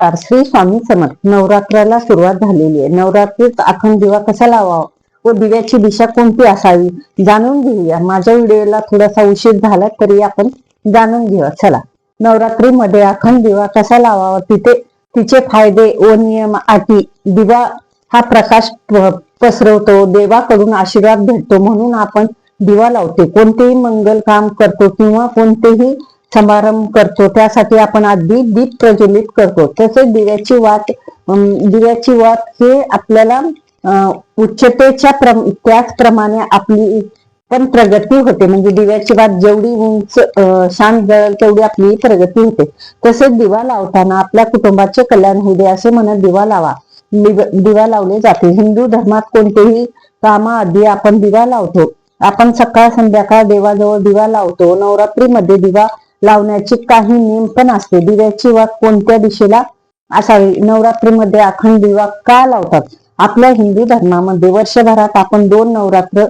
श्री स्वामी समर्थ. नवरात्राला सुरुवात झालेली आहे. नवरात्रीत अखंड दिवा कसा लावावा व दिव्याची दिशा कोणती असावी जाणून घेऊया. माझ्या व्हिडिओला थोडासा उशीर झाला तरी आपण जाणून घेऊया. चला. नवरात्रीमध्ये अखंड दिवा कसा लावावा? तिथे तिचे फायदे व नियम अटी. दिवा हा प्रकाश पसरवतो देवाकडून आशीर्वाद भेटतो म्हणून आपण दिवा लावतो. कोणतेही मंगल काम करतो किंवा कोणतेही समारंभ करतो. त्यासाठी आपण आधी दीप प्रज्वलित करतो. तसेच दिव्याची वात अं, दिव्याची वात हे आपल्याला अं, उच्चतेच्या प्रम- त्याचप्रमाणे आपली पण प्रगती होते. म्हणजे दिव्याची वात जेवढी उंच शांत जळेल तेवढी आपली प्रगती होते. तसेच दिवा लावताना आपल्या कुटुंबाचे कल्याण होऊ दे असे म्हणत दिवा लावा. दिवा लावले जाते. हिंदू धर्मात कोणतेही कामाआधी आपण दिवा लावतो. आपण सकाळ संध्याकाळ देवाजवळ दिवा लावतो. नवरात्रीमध्ये दिवा लावण्याची काही नियम पण असते. दिव्याची वाघ कोणत्या दिशेला असावी? नवरात्रीमध्ये अखंड दिवा का लावतात? आपल्या हिंदू धर्मामध्ये वर्षभरात आपण दोन नवरात्र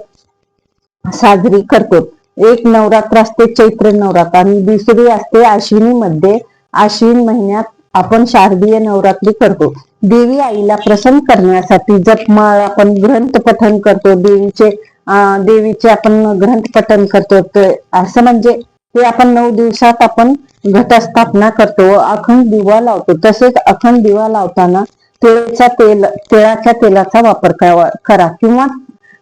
साजरी करतो. एक नवरात्र असते चैत्र नवरात्र आणि दुसरी असते आश्विनीमध्ये मध्ये महिन्यात आपण शारदीय नवरात्री करतो. देवी आईला प्रसन्न करण्यासाठी जपमाळ आपण ग्रंथ पठन करतो. देवीचे अं, देवीचे आपण ग्रंथ पठन करतो असं म्हणजे ते आपण नऊ दिवसात आपण घटस्थापना करतो व अखंड दिवा लावतो. तसेच अखंड दिवा लावताना तिळाच्या तेल तिळाच्या तेलाचा वापर करावा- करा. किंवा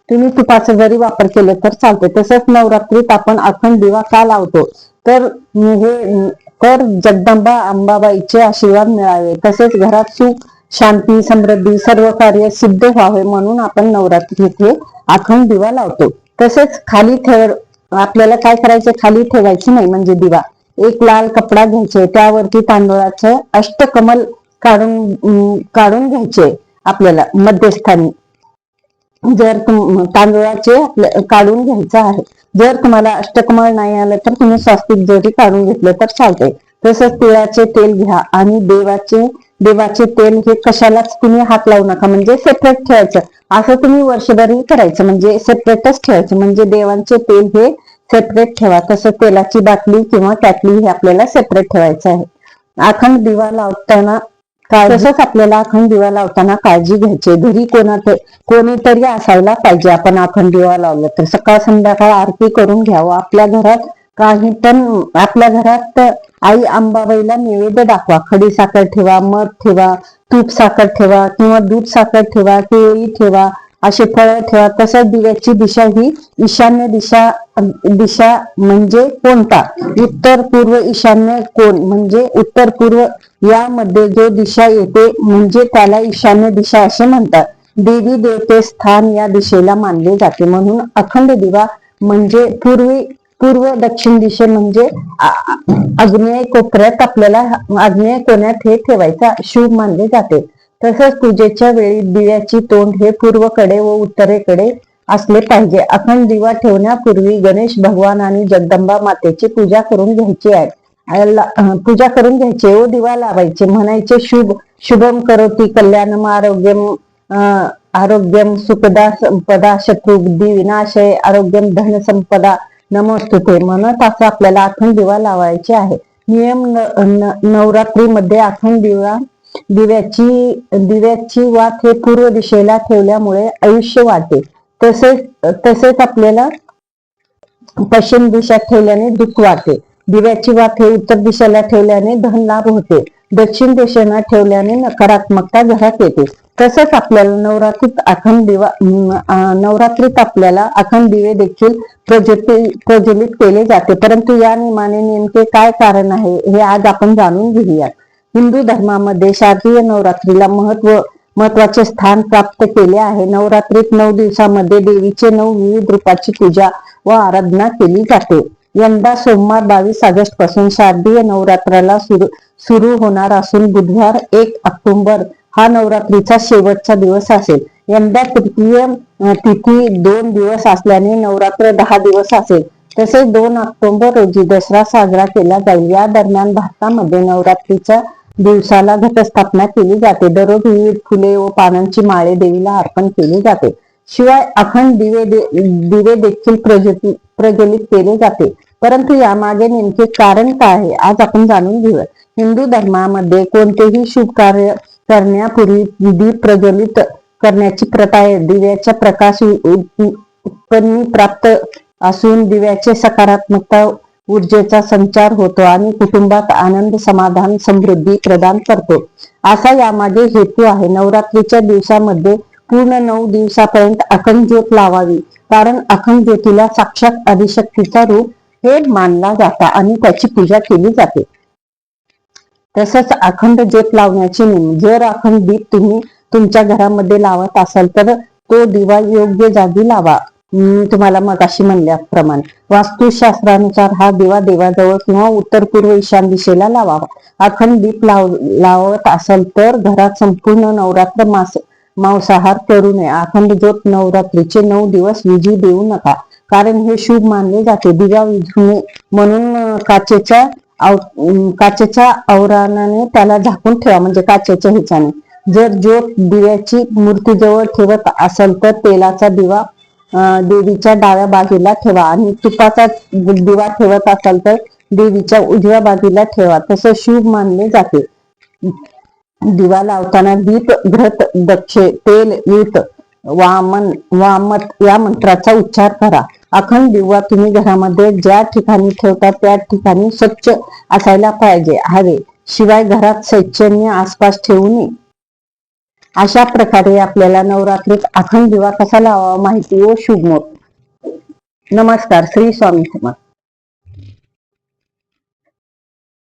तुम्ही तुपाचा जरी वापर केले तर चालते तसंच नवरात्रीत आपण अखंड दिवा का लावतो? तर हे तर जगदंबा अंबाबाईचे आशीर्वाद मिळावे. तसेच घरात सुख शांती समृद्धी सर्व कार्य सिद्ध व्हावे म्हणून आपण नवरात्रीत हे अखंड दिवा लावतो. तसेच खाली ठेव आपल्याला काय करायचं खाली ठेवायचं नाही म्हणजे दिवा. एक लाल कपडा घ्यायचे त्यावरती तांदळाचं अष्टकमल काढून काढून घ्यायचे आपल्याला मध्यस्थानी. जर तुम तांदूळाचे काढून घ्यायचं आहे. जर तुम्हाला अष्टकमळ नाही आलं तर तुम्ही स्वास्तिक जरी काढून घेतलं तर चालतंय. तसंच तिळाचे तेल घ्या आणि देवाचे देवाचे तेल हे कशालाच तुम्ही हात लावू नका. म्हणजे सेपरेट ठेवायचं. असं तुम्ही वर्षभरही करायचं. म्हणजे सेपरेटच ठेवायचं. म्हणजे देवांचे तेल हे सेपरेट ठेवा. तसं तेलाची बाटली किंवा कॅटली हे आपल्याला सेपरेट ठेवायचं आहे. अखंड दिवा लावताना तसंच आपल्याला अखंड दिवा लावताना काळजी घ्यायची घरी कोणात कोणीतरी असायला पाहिजे. आपण अखंड दिवा लावलं तर. सकाळ संध्याकाळ आरती करून घ्यावं. आपल्या घरात काही पण आपल्या घरात आई अंबाबाईला नैवेद्य दाखवा. खडी साखर ठेवा मध ठेवा तूप साखर ठेवा किंवा दूध साखर ठेवा केळी ठेवा असे फळ ठेवा. तसंच दिव्याची दिशा ही ईशान्य दिशा दिशा म्हणजे कोणता? उत्तर पूर्व ईशान्य कोण? म्हणजे उत्तर पूर्व यामध्ये जो दिशा येते म्हणजे त्याला ईशान्य दिशा असे म्हणतात. देवी देवते स्थान या दिशेला मानले जाते. म्हणून अखंड दिवा म्हणजे पूर्वी पूर्व दक्षिण दिशे म्हणजे आ- आग्नेय कोपऱ्यात आपल्याला आग्नेय कोण्यात हे ठेवायचा शुभ मानले जाते. तसंच पूजेच्या वेळी दिव्याची तोंड हे पूर्वकडे व उत्तरेकडे असले पाहिजे. अखंड दिवा ठेवण्यापूर्वी गणेश भगवान आणि जगदंबा मातेची पूजा करून घ्यायची आहे. पूजा करून घ्यायची व दिवा लावायचे. म्हणायचे शुभ शुभम करोती कल्याणम आरोग्यम आरोग्यम सुखदा संपदा शत्रुबुद्धी विनाशय आरोग्यम धन संपदा नमस्ते म्हणत असं आपल्याला अखंड दिवा लावायचे आहे. नियम न- नवरात्रीमध्ये अखंड दिवा दिव्याची दिव्याची वात हे पूर्व दिशेला ठेवल्यामुळे आयुष्य वाढते तसेच तसेच आपल्याला पश्चिम दिशा ठेवल्याने दुःख वाढते दिव्याची वाफे हे उत्तर दिशेला ठेवल्याने धन लाभ होते. दक्षिण दिशेला ठेवल्याने नकारात्मकता घरात येते. तसंच आपल्याला नवरात्रीत अखंड दिवा नवरात्रीत आपल्याला अखंड दिवे देखील प्रज्वलित केले जाते. परंतु या नियमाने नेमके काय कारण आहे हे आज आपण जाणून घेऊयात. हिंदू धर्मामध्ये शारदीय नवरात्रीला महत्त्व महत्त्वाचे स्थान प्राप्त केले आहे. नवरात्रीत नऊ दिवसामध्ये देवीचे नऊ विविध रूपाची पूजा व आराधना केली जाते. यंदा सोमवार बावीस ऑगस्टपासून शारदीय नवरात्राला सुरू सुरू होणार असून बुधवार एक ऑक्टोबर हा नवरात्रीचा शेवटचा दिवस असेल. यंदा तृतीय तिथी दोन दिवस असल्याने नवरात्र दहा दिवस असेल. तसेच दोन ऑक्टोबर रोजी दसरा साजरा केला जाईल. या दरम्यान भारतामध्ये नवरात्रीच्या दिवसाला घटस्थापना केली जाते. दररोज विविध फुले व पानांची माळे देवीला अर्पण केली जाते. शिवाय अखंड दिवे दे- दिवे देखील प्रज्वलित केले जाते. परंतु यामागे नेमके कारण काय आहे आज आपण जाणून घेऊया हिंदू धर्मामध्ये कोणतेही शुभ कार्य करण्यापूर्वी विधी प्रज्वलित करण्याची प्रथा आहे. दिव्याच्या प्रकाश उत्पन्न प्राप्त असून दिव्याचे सकारात्मकता ऊर्जेचा संचार होतो आणि कुटुंबात आनंद समाधान समृद्धी प्रदान करतो. असा यामागे हेतू आहे. नवरात्रीच्या दिवसामध्ये पूर्ण नऊ दिवसापर्यंत अखंड ज्योत लावावी. कारण अखंड ज्योतीला साक्षात आदिशक्तीचा रूप हे मानला जाता आणि त्याची पूजा केली जाते. तसंच अखंड ज्योत लावण्याची नियम. जर अखंड दीप तुम्ही तुमच्या घरामध्ये लावत असाल तर तो दिवा योग्य जागी लावा. तुम्हाला तुम्हाला मगाशी म्हणल्याप्रमाणे. वास्तुशास्त्रानुसार हा दिवा देवाजवळ किंवा उत्तर पूर्व ईशान दिशेला लावावा. अखंड दीप लाव लावत असाल तर घरात संपूर्ण नवरात्र मास मांसाहार करू नये. अखंड ज्योत नवरात्रीचे नऊ दिवस विजी देऊ नका. कारण हे शुभ मानले जाते. दिवा विझू म्हणून काचेच्या काचेच्या आवरणाने त्याला झाकून ठेवा म्हणजे काचेच्या ह्याच्याने. जर ज्योत दिव्याची मूर्ती जवळ ठेवत असेल तर तेलाचा दिवा देवीच्या डाव्या बाजूला ठेवा. आणि तुपाचा दिवा ठेवत असाल तर देवीच्या उजव्या बाजूला ठेवा. तसं शुभ मानले जाते. दिवा लावताना दीप घृत दक्षे तेल युत वामन वामत या मंत्राचा उच्चार करा. अखंड दिवा तुम्ही घरामध्ये ज्या ठिकाणी ठेवता त्या ठिकाणी स्वच्छ असायला पाहिजे. हवे. शिवाय घरात शैक्षण्य आसपास ठेवू नये. अशा प्रकारे आपल्याला नवरात्रीत अखंड दिवा कसा लावावा माहिती हो व शुभ नमस्कार. श्री स्वामी समर्थ.